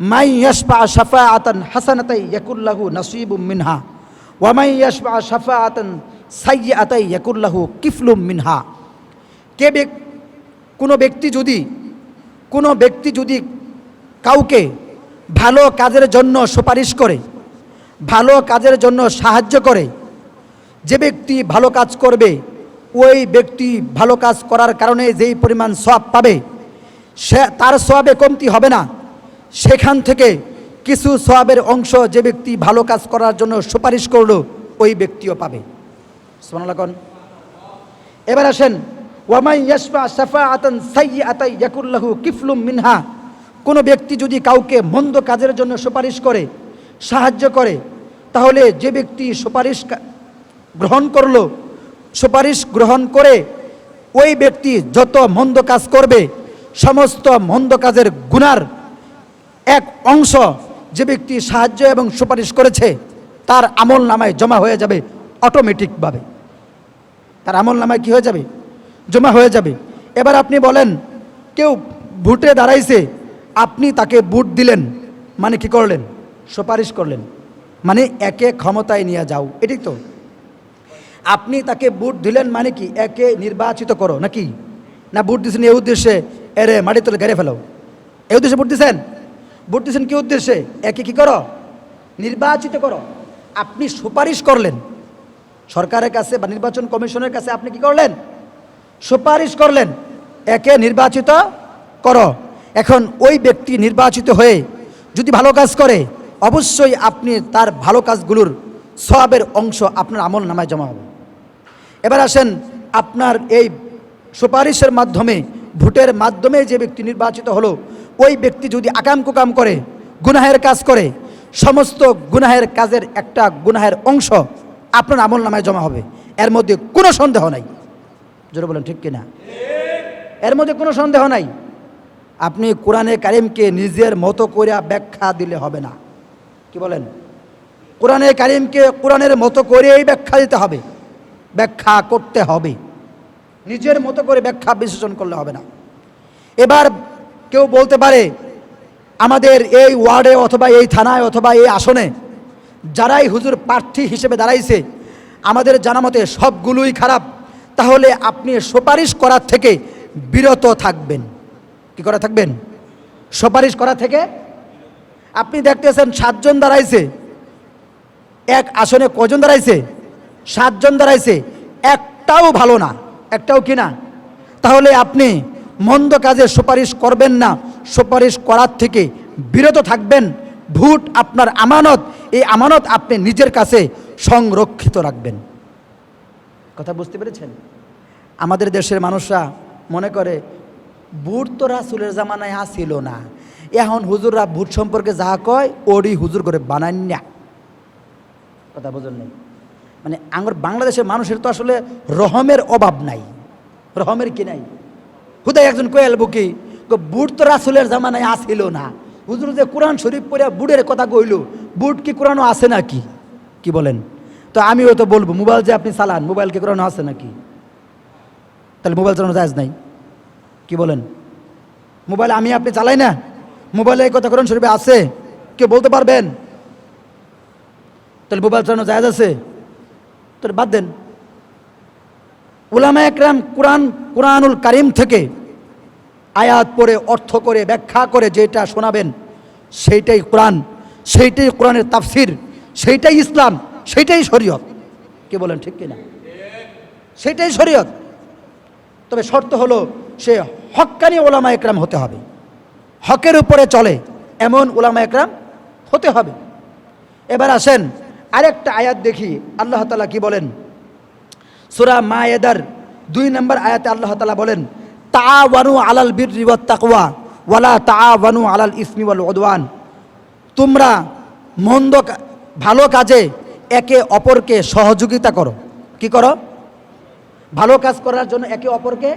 মাই ইয়াসফা শাফা আতান হাসানাতাই ইয়াকুল্লাহু নাসিবুম মিনহা ওয়ামাই ইয়াসফা শাফা আতান সাইয়া আতাই ইয়াকুল্লাহু কিফলুম মিনহা। কে কোনো ব্যক্তি যদি, কোনো ব্যক্তি যদি কাউকে ভালো কাজের জন্য সুপারিশ করে, ভালো কাজের জন্য সাহায্য করে, যে ব্যক্তি ভালো কাজ করবে, ওই ব্যক্তি ভালো কাজ করার কারণে যেই পরিমাণ সব পাবে, সে তার সবে কমতি হবে না। সেখান থেকে কিছু সবের অংশ যে ব্যক্তি ভালো কাজ করার জন্য সুপারিশ করল, ওই ব্যক্তিও পাবে। সোনালাকন এবার আসেন ওয়ামাই ইয়াসফা সাফা আতান সাই আতাই ইয়াকুল্লাহু কিফলুম মিনহা। কোনো ব্যক্তি যদি কাউকে মন্দ কাজের জন্য সুপারিশ করে, সাহায্য করে, তাহলে যে ব্যক্তি সুপারিশ গ্রহণ করল, সুপারিশ গ্রহণ করে, ওই ব্যক্তি যত মন্দ কাজ করবে, সমস্ত মন্দ কাজের গুনার এক অংশ যে ব্যক্তি সাহায্য এবং সুপারিশ করেছে, তার আমল নামায় জমা হয়ে যাবে অটোমেটিকভাবে তার আমল নামায় কী হয়ে যাবে? জমা হয়ে যাবে। এবার আপনি বলেন, কেউ ভোটে দাঁড়াইছে, আপনি তাকে বুট দিলেন মানে কি করলেন? সুপারিশ করলেন। মানে একে ক্ষমতায় নিয়ে যাও। এটাই তো। আপনি তাকে বুট দিলেন মানে কি? একে নির্বাচিত করো, নাকি? না, বুট দিছেন এই উদ্দেশ্যে, এরে মাটি তুলে গেড়ে ফেলো এই উদ্দেশ্যে বুট দিছেন? বুট দিছেন কি উদ্দেশ্যে? একে কি করো? নির্বাচিত করো। আপনি সুপারিশ করলেন। সরকারের কাছে বা নির্বাচন কমিশনের কাছে আপনি কি করলেন? সুপারিশ করলেন। একে নির্বাচিত করো। এখন ওই ব্যক্তি নির্বাচিত হয়ে যদি ভালো কাজ করে, অবশ্যই আপনি তার ভালো কাজগুলোর সবের অংশ আপনার আমল নামায় জমা হবে। এবার আসেন, আপনার এই সুপারিশের মাধ্যমে ভোটের মাধ্যমে যে ব্যক্তি নির্বাচিত হলো, ওই ব্যক্তি যদি আকাম কুকাম করে, গুনাহের কাজ করে, সমস্ত গুনাহের কাজের একটা গুনাহের অংশ আপনার আমল নামায় জমা হবে। এর মধ্যে কোনো সন্দেহ নাই। জোরে বলেন, ঠিক কিনা? এর মধ্যে কোনো সন্দেহ নাই। আপনি কোরআনে কারিমকে নিজের মতো করে ব্যাখ্যা দিলে হবে না। কি বলেন? কোরআনে কারিমকে কোরআনের মতো করেই ব্যাখ্যা দিতে হবে। ব্যাখ্যা করতে হবে। নিজের মতো করে ব্যাখ্যা বিশ্লেষণ করলে হবে না। এবার কেউ বলতে পারে, আমাদের এই ওয়ার্ডে অথবা এই থানায় অথবা এই আসনে যারাই হুজুর প্রার্থী হিসেবে দাঁড়াইছে, আমাদের জানা মতে সবগুলোই খারাপ। তাহলে আপনি সুপারিশ করার থেকে বিরত থাকবেন। কি করা থাকবেন? সুপারিশ করা থেকে? আপনি দেখতেছেন সাতজন দাঁড়াইছে। এক আসনে কজন দাঁড়াইছে? সাতজন দাঁড়াইছে। একটাও ভালো না। একটাও কি না? তাহলে আপনি মন্দ কাজে সুপারিশ করবেন না। সুপারিশ করার থেকে বিরত থাকবেন। ভোট আপনার আমানত। এই আমানত আপনি নিজের কাছে সংরক্ষিত রাখবেন। কথা বুঝতে পেরেছেন? আমাদের দেশের মানুষরা মনে করে বুট তো রাসুলের জামানায় আসিল না। এখন হুজুররা ভূত সম্পর্কে যা কয়, ওরই হুজুর করে বানান না। কথা বোঝেন নেই? মানে আমার বাংলাদেশের মানুষের তো আসলে রহমের অভাব নাই। রহমের কি নাই? হুদাই একজন কয়াল বুকি বুট তো রাসুলের জামানায় আসিল না। হুজুর যে কোরআন শরীফ পড়ে বুটের কথা কইল, বুট কি কোরআনও আছে নাকি? কি বলেন? তো আমিও তো বলব, মোবাইল যে আপনি চালান, মোবাইল কি কোরআনও আছে নাকি? তাহলে মোবাইল চালানো জায়জ নাই। কি বলেন? মোবাইল আমি আপনি চালাই না? মোবাইলে এই কথা কোরআন শরীফে আছে? কেউ বলতে পারবেন? তাহলে মোবাইল চালানো জায়জ আছে? তাহলে বাদ দেন। উলামা একরাম কোরআন, কোরআনুল কারিম থেকে আয়াত পড়ে, অর্থ করে, ব্যাখ্যা করে যেটা শোনাবেন, সেইটাই কোরআন, সেইটাই কোরআনের তাফসির, সেইটাই ইসলাম, সেইটাই শরীয়ত। কে বলেন ঠিক কিনা? সেটাই শরীয়ত। তবে শর্ত হলো, সে হক্কানি ওলামা একরাম হতে হবে। হকের উপরে চলে, এমন ওলামা একরাম হতে হবে। এবার আসেন আরেকটা আয়াত দেখি, আল্লাহ তালা কি বলেন? সুরা মায়েদার দুই নম্বর আয়াতে আল্লাহ তালা বলেন তা ওয়ানু আলাল বীর রিওয়াত তাকওয়া, ওয়ালা তা ওয়ানু আলাল ইসমি ওয়াল তোমরা মন্দ ভালো কাজে একে অপরকে সহযোগিতা করো। কি করো? ভালো কাজ করার জন্য একে অপরকে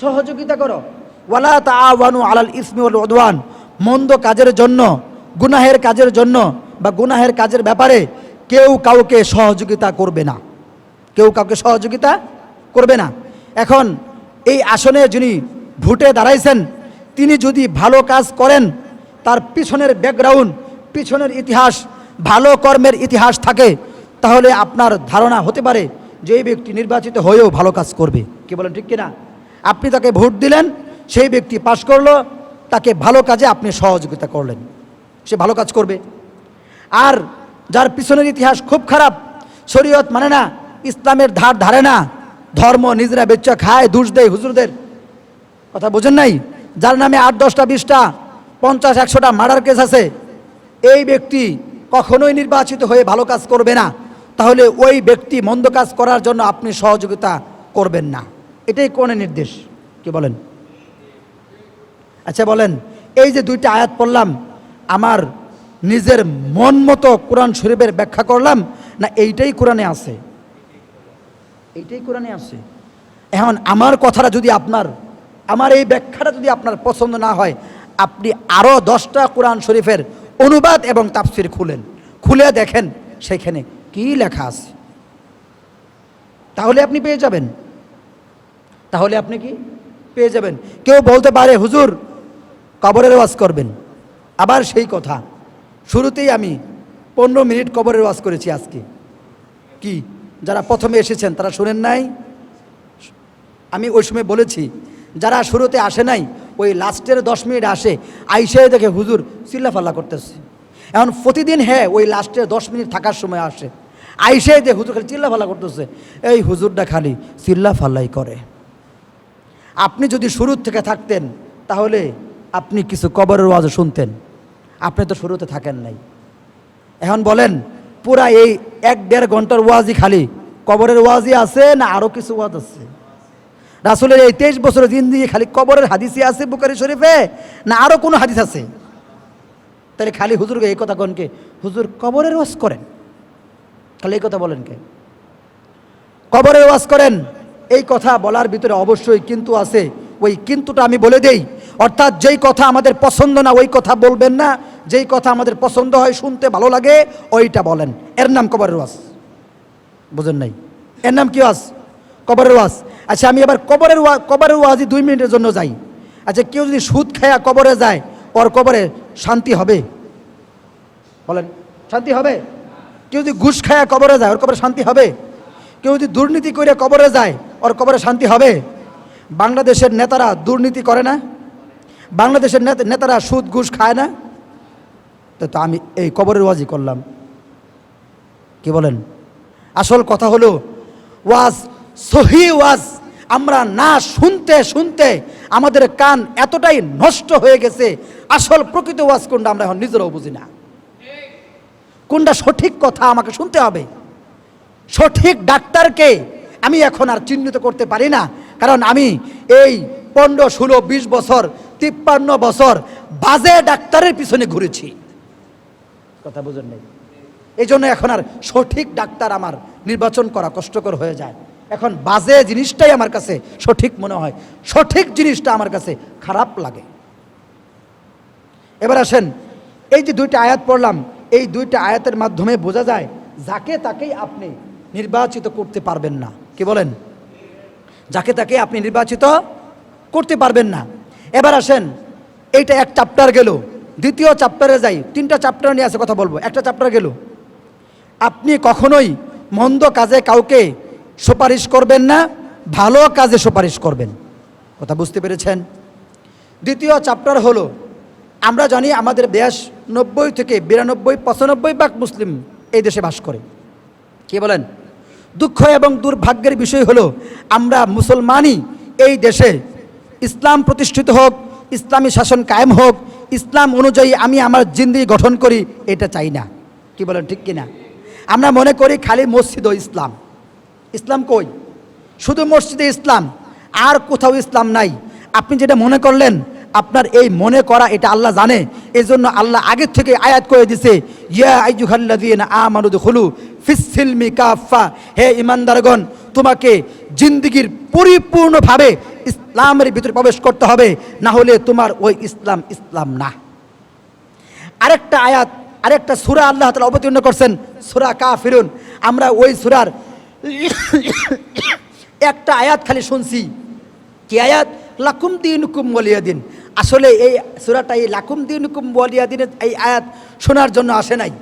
সহযোগিতা করো। ওয়ালা তাআওয়ানু আলাল ইসমি ওয়াল মন্দ কাজের জন্য, গুনাহের কাজের জন্য বা গুনাহের কাজের ব্যাপারে কেউ কাউকে সহযোগিতা করবে না। কেউ কাউকে সহযোগিতা করবে না। এখন এই আসনে যিনি ভোটে দাঁড়াইছেন, তিনি যদি ভালো কাজ করেন, তার পিছনের ব্যাকগ্রাউন্ড পিছনের ইতিহাস, ভালো কর্মের ইতিহাস থাকে, তাহলে আপনার ধারণা হতে পারে যে এই ব্যক্তি নির্বাচিত হয়েও ভালো কাজ করবে। কি বলেন, ঠিক কিনা? আপনি তাকে ভোট দিলেন, সেই ব্যক্তি পাশ করল, তাকে ভালো কাজে আপনি সহযোগিতা করলেন। সে ভালো কাজ করবে। আর যার পিছনের ইতিহাস খুব খারাপ, শরীয়ত মানে না, ইসলামের ধার ধারে না। ধর্ম নিজেরা বেচ্চা খায় দুষ দেয় হুজুরদের। কথা বোঝেন নাই? যার নামে আট, দশটা, বিশটা, পঞ্চাশ, একশোটা মার্ডার কেস আছে, এই ব্যক্তি কখনোই নির্বাচিত হয়ে ভালো কাজ করবে না। তাহলে ওই ব্যক্তি মন্দ কাজ করার জন্য আপনি সহযোগিতা করবেন না। এটাই কোনে নির্দেশ। কি বলেন? আচ্ছা বলেন, এই যে দুইটা আয়াত পড়লাম, আমার নিজের মন মতো কোরআন শরীফের ব্যাখ্যা করলাম, না এইটাই কোরআনে আছে? এইটাই কোরআনে আছে। এখন আমার কথাটা যদি আপনার, আমার এই ব্যাখ্যাটা যদি আপনার পছন্দ না হয়, আপনি আরও দশটা কোরআন শরীফের অনুবাদ এবং তাফসির খুলেন। খুলে দেখেন সেখানে কি লেখা আছে। তাহলে আপনি পেয়ে যাবেন। তাহলে আপনি কি পেয়ে যাবেন। কেউ বলতে পারে, হুজুর, কবরের ওয়াজ করবেন। আবার সেই কথা। শুরুতেই আমি পনেরো মিনিট কবরের ওয়াজ করেছি আজকে। কি? যারা প্রথমে এসেছেন, তারা শোনেন নাই? আমি ওই সময় বলেছি, যারা শুরুতে আসে নাই, ওই লাস্টের দশ মিনিট আসে, আইসে দেখে হুজুর চিল্লাফাল্লা করতেছে। এখন প্রতিদিন হ্যাঁ ওই লাস্টের দশ মিনিট থাকার সময় আসে। আইসে দেখে হুজুর খালি চিল্লাফাল্লা করতেছে। এই হুজুরটা খালি চিল্লাফাল্লাই করে। আপনি যদি শুরুর থেকে থাকতেন, তাহলে আপনি কিছু কবরের ওয়াজ শুনতেন। আপনি তো শুরুতে থাকেন নাই। এখন বলেন, পুরা এই এক দেড় ঘণ্টার ওয়াজই খালি, কবরের ওয়াজই আছে না আরও কিছু ওয়াজ আছে? রাসুলের এই তেইশ বছরের দিন দিয়ে খালি কবরের হাদিসই আছে বুকারি শরীফে, না আরও কোনো হাদিস আছে? তাহলে খালি হুজুরকে এই কথা কনকে হুজুর কবরের ওয়াজ করেন। খালি এই কথা বলেন কে? কবরের ওয়াজ করেন, এই কথা বলার ভিতরে অবশ্যই কিন্তু আছে। ওই কিন্তুটা আমি বলে দেই, অর্থাৎ যেই কথা আমাদের পছন্দ না, ওই কথা বলবেন না যেই কথা আমাদের পছন্দ হয়, শুনতে ভালো লাগে, ওইটা বলেন। এর নাম কবরের ওয়াজ। বুঝেন নাই? এর নাম কি ওয়াজ? কবরের ওয়াজ। আচ্ছা আমি এবার কবরের ওয়াজ কবরের ওয়াজই দুই মিনিটের জন্য যাই। আচ্ছা কেউ যদি সুদ খায়া কবরে যায়, ওর কবরে শান্তি হবে? বলেন, শান্তি হবে? কেউ যদি ঘুষ খায়া কবরে যায়, ওর কবরে শান্তি হবে? কেউ যদি দুর্নীতি করে কবরে যায়, ওর কবরে শান্তি হবে? বাংলাদেশের নেতারা দুর্নীতি করে না? বাংলাদেশের নেতা- নেতারা সুদ, ঘুষ খায় না? তো আমি এই কবরের ওয়াজই করলাম। কি বলেন? আসল কথা হলো, ওয়াজ সহি ওয়াজ, আমরা না শুনতে শুনতে আমাদের কান এতটাই নষ্ট হয়ে গেছে, আসল প্রকৃত ওয়াজ কোনটা আমরা এখন নিজেরাও বুঝি না। কোনটা সঠিক কথা আমাকে শুনতে হবে? সঠিক ডাক্তারকে আমি এখন আর চিহ্নিত করতে পারি না, কারণ আমি এই পনেরো, ষোলো, বিশ বছর, তিপ্পান্ন বছর বাজে ডাক্তারের পিছনে ঘুরেছি। কথা বুঝেন নেই। এই জন্য এখন আর সঠিক ডাক্তার আমার নির্বাচন করা কষ্টকর হয়ে যায়। এখন বাজে জিনিসটাই আমার কাছে সঠিক মনে হয়। সঠিক জিনিসটা আমার কাছে খারাপ লাগে। এবার আসেন, এই যে দুইটা আয়াত পড়লাম, এই দুইটা আয়াতের মাধ্যমে বোঝা যায়, যাকে তাকেই আপনি নির্বাচিত করতে পারবেন না। কি বলেন? যাকে তাকে আপনি নির্বাচিত করতে পারবেন না। এবার আসেন, এইটা এক চ্যাপ্টার গেল। দ্বিতীয় চ্যাপ্টারে যাই, তিনটা চ্যাপ্টার নিয়ে আছে কথা বলব। একটা চ্যাপ্টার গেল। আপনি কখনোই মন্দ কাজে কাউকে সুপারিশ করবেন না, ভালো কাজে সুপারিশ করবেন। কথা বুঝতে পেরেছেন? দ্বিতীয় চ্যাপ্টার হলো, আমরা জানি আমাদের দেশ নব্বই থেকে বিরানব্বই, পঁচানব্বই ভাগ মুসলিম এই দেশে বাস করে। কি বলেন? দুঃখ এবং দুর্ভাগ্যের বিষয় হলো, আমরা মুসলমানই এই দেশে ইসলাম প্রতিষ্ঠিত হোক, ইসলামী শাসন কায়েম হোক ইসলাম অনুযায়ী আমি আমার জিন্দি গঠন করি, এটা চাই না। কি বলেন, ঠিক কিনা? আমরা মনে করি খালি মসজিদ ও ইসলাম। ইসলাম কই? শুধু মসজিদে ইসলাম, আর কোথাও ইসলাম নাই। আপনি যেটা মনে করলেন, আপনার এই মনে করা, এটা আল্লাহ জানে। এই জন্য আল্লাহ আগের থেকে আয়াত করে দিছে, ইয়া হে ইমানদারগণ তোমাকে জিন্দগির পরিপূর্ণভাবে ইসলামের ভিতরে প্রবেশ করতে হবে, না হলে তোমার ওই ইসলাম ইসলাম না। আরেকটা আয়াত, আরেকটা সুরা আল্লাহ তালা অবতীর্ণ করছেন, সুরা কা ফিরুন আমরা ওই সুরার একটা আয়াত খালি শুনছি। কি আয়াত? লাকুম দিন হুকুম বলিয়া দিন আসলে এই সুরাটা এই লাকুম দিনুকুম বলিয়া দিনের এই আয়াত শোনার জন্য আসে নাই।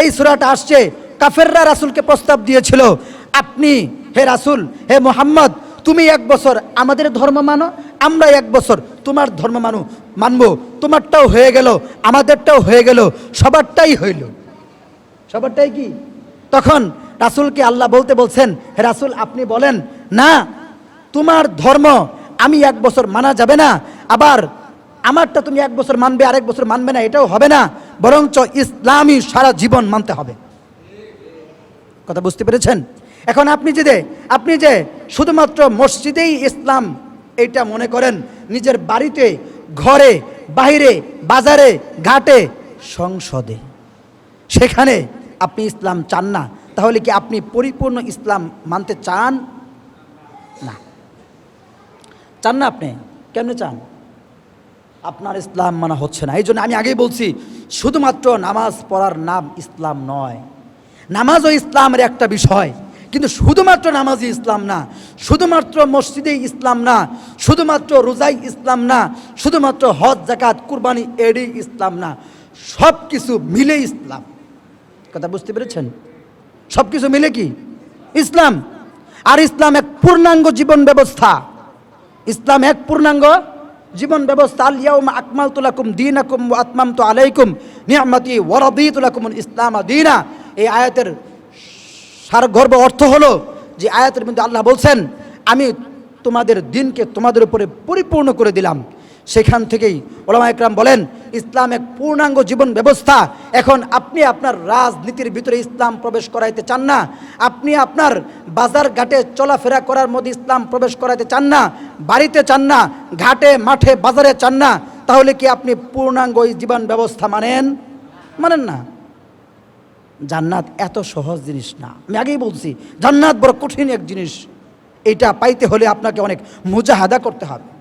এই সুরাটা আসছে কাফেররা রাসুলকে প্রস্তাব দিয়েছিল, আপনি হে রাসুল, হে মোহাম্মদ তুমি এক বছর আমাদের ধর্ম মানো, আমরা এক বছর তোমার ধর্ম মানো, মানবো। তোমারটাও হয়ে গেল, আমাদেরটাও হয়ে গেল, সবারটাই হইল। সবারটাই কি? তখন রাসুলকে আল্লাহ বলতে বলছেন, হে রাসুল, আপনি বলেন, না, তোমার ধর্ম আমি এক বছর মানা যাবে না, আবার আমারটা তুমি এক বছর মানবে, আরেক বছর মানবে না, এটাও হবে না, বরঞ্চ ইসলামই সারা জীবন মানতে হবে। কথা বুঝতে পেরেছেন? এখন আপনি যদি, আপনি যে শুধুমাত্র মসজিদেই ইসলাম এটা মনে করেন, নিজের বাড়িতে, ঘরে বাইরে বাজারে, ঘাটে, সংসদে, সেখানে আপনি ইসলাম চান না, তাহলে কি আপনি পরিপূর্ণ ইসলাম মানতে চান? না। চান না আপনি? কেমনে চান? আপনার ইসলাম মানা হচ্ছে না। এই জন্য আমি আগেই বলছি, শুধুমাত্র নামাজ পড়ার নাম ইসলাম নয়। নামাজও ইসলামের একটা বিষয়। কিন্তু শুধুমাত্র নামাজই ইসলাম না, শুধুমাত্র মসজিদে ইসলাম না, শুধুমাত্র রোজাই ইসলাম না, শুধুমাত্র হজ জাকাত কুরবানি, এডি ইসলাম না সব কিছু মিলে ইসলাম। কথা বুঝতে পেরেছেন? সব কিছু মিলে কি? ইসলাম। আর ইসলাম এক পূর্ণাঙ্গ জীবন ব্যবস্থা। ইসলাম এক পূর্ণাঙ্গ জীবন ব্যবস্থা। আলিয়াউম আকমাল তুলাকুম দিন আকুম আত্মাম তো আলাইকুম। নিয়ামতি ওয়ারাদি তুলাকুম ইসলাম দিনা। এই আয়াতের সারগর্ভ অর্থ হলো যে আয়াতের মধ্যে আল্লাহ বলছেন, আমি তোমাদের দিনকে তোমাদের উপরে পরিপূর্ণ করে দিলাম। সেখান থেকেই ওলামা একরাম বলেন, ইসলাম এক পূর্ণাঙ্গ জীবন ব্যবস্থা। এখন আপনি আপনার রাজনীতির ভিতরে ইসলাম প্রবেশ করাইতে চান না। আপনি আপনার বাজার ঘাটে চলাফেরা করার মধ্যে ইসলাম প্রবেশ করাইতে চান না। বাড়িতে চান না, ঘাটে, মাঠে, বাজারে চান না। তাহলে কি আপনি পূর্ণাঙ্গ জীবন ব্যবস্থা মানেন? মানেন না। জান্নাত এত সহজ জিনিস না। আমি আগেই বলছি, জান্নাত বড় কঠিন এক জিনিস। এটা পাইতে হলে আপনাকে অনেক মুজাহাদা করতে হবে।